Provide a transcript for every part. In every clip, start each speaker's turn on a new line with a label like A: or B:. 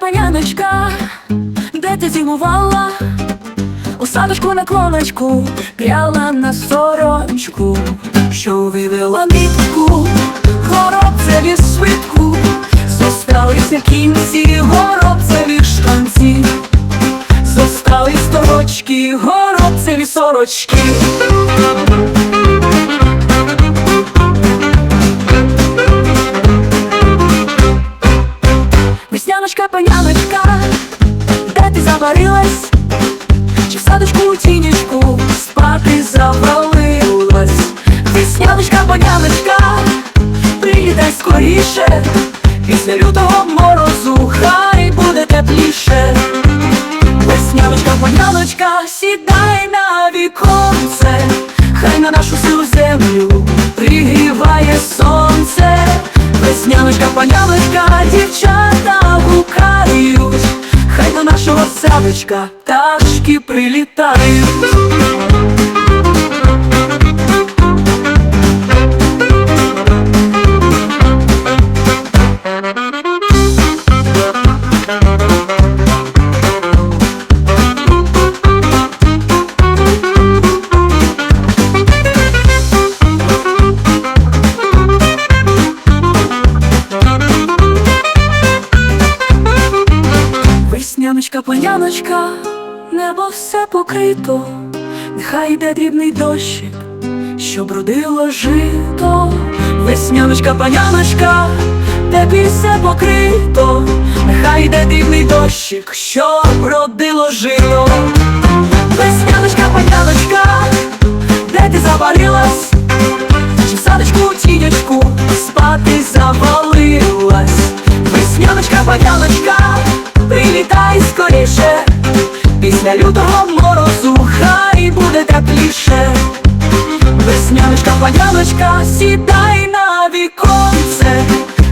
A: паняночка, де ти зимувала, у садочку на клоночку, п'яла на сорочку, що вивела нитку, горобцеві свитку, зосталися кінці, горобцеві штанці, зостались сорочки, горобцеві сорочки. Паняночка, де ти заварилась? Чи в садочку у тінечку спати завалилась? Весняночка, паняночка, прилітай скоріше, після лютого морозу хай буде тепліше. Весняночка, паняночка, сідай на віконце, хай на нашу силу землю пригріває сонце. Садочка пташки прилітають. Весняночка, небо все покрито, нехай йде дрібний дощик, щоб родило жито. Весняночка, паняночка, тебе все покрито, нехай йде дрібний дощик, щоб родило жито. Весняночка, паняночка, де ти заварилась? Чи в садочку у тінечку спати завалилась? Весняночка, паняночка, після лютого морозу хай буде тепліше. Весняночка, паняночка, сідай на віконце,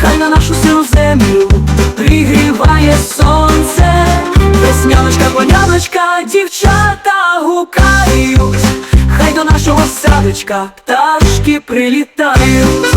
A: хай на нашу силу землю пригріває сонце. Весняночка, паняночка, дівчата гукають, хай до нашого садочка пташки прилітають.